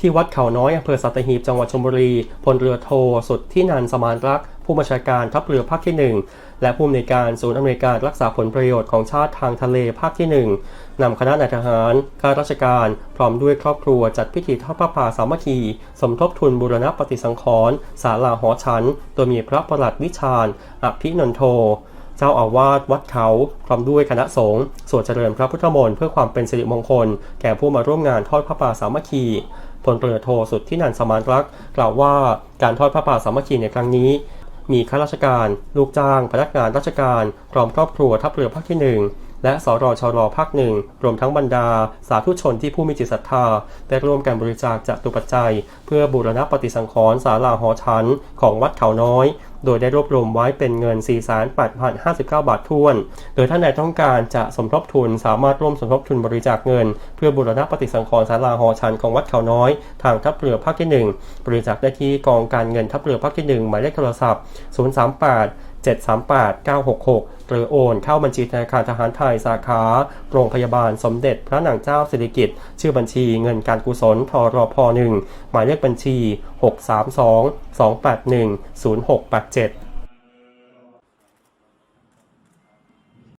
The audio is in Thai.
ที่วัดเขาน้อยอำเภอสัตหีบจังหวัดชลบุรีพลเรือโทสุดที่นันสมานรัก ผู้บัญชาการทัพเรือภาคที่ 1 และผู้อำนวยการศูนย์อำนวยการรักษาผลประโยชน์ของชาติทางทะเลภาคที่ 1 นำคณะนายทหารข้าราชการ พร้อมด้วยครอบครัวจัดพิธีทอดพระป่าสามัคคี สมทบทุนบูรณปฏิสังขรณ์ศาลาหอฉัน โดยมีพระประหลัดวิชาญอภินนโท เจ้าอาวาสวัดเขาพร้อมด้วยคณะสงฆ์สวดเจริญพระพุทธมนต์เพื่อความเป็นสิริมงคล แก่ผู้มาร่วมงานทอดพระป่าสามัคคีพลเรือโทสุดที่นันสมานรัก กล่าวว่าการทอดพระป่าสามัคคีในครั้งนี้ มีข้าราชการ ลูกจ้าง พนักงานราชการพร้อมครอบครัวทัพเรือภาคที่หนึ่ง และสรชรภาคหนึ่งรวมทั้งบรรดา สาธุชนที่ผู้มีจิตศรัทธาได้ร่วมกันบริจาคจากตุปัจจัย เพื่อบูรณะปฏิสังขรณ์ศาลาหอฉันของวัดเขาน้อย โดยได้รวบรวมไว้เป็นเงิน 4,859 บาทท้วน โดยท่านใดต้องการจะสมทบทุนสามารถร่วมสมทบทุนบริจาคเงิน เพื่อบูรณะปฏิสังขรณ์ศาลาหอฉันของวัดเขาน้อย ทางทัพเรือภาคที่ 1 บริจาคได้ที่กองการเงินทัพเรือภาคที่ 1 หมายเลขโทรศัพท์ 038 738 966 หรือโอนเข้าบัญชีธนาคารทหารไทยสาขา โรงพยาบาลสมเด็จพระนางเจ้าสิริกิติ์ชื่อบัญชีเงินการกุศลทรพ1หมายเลขบัญชี 632 281 0687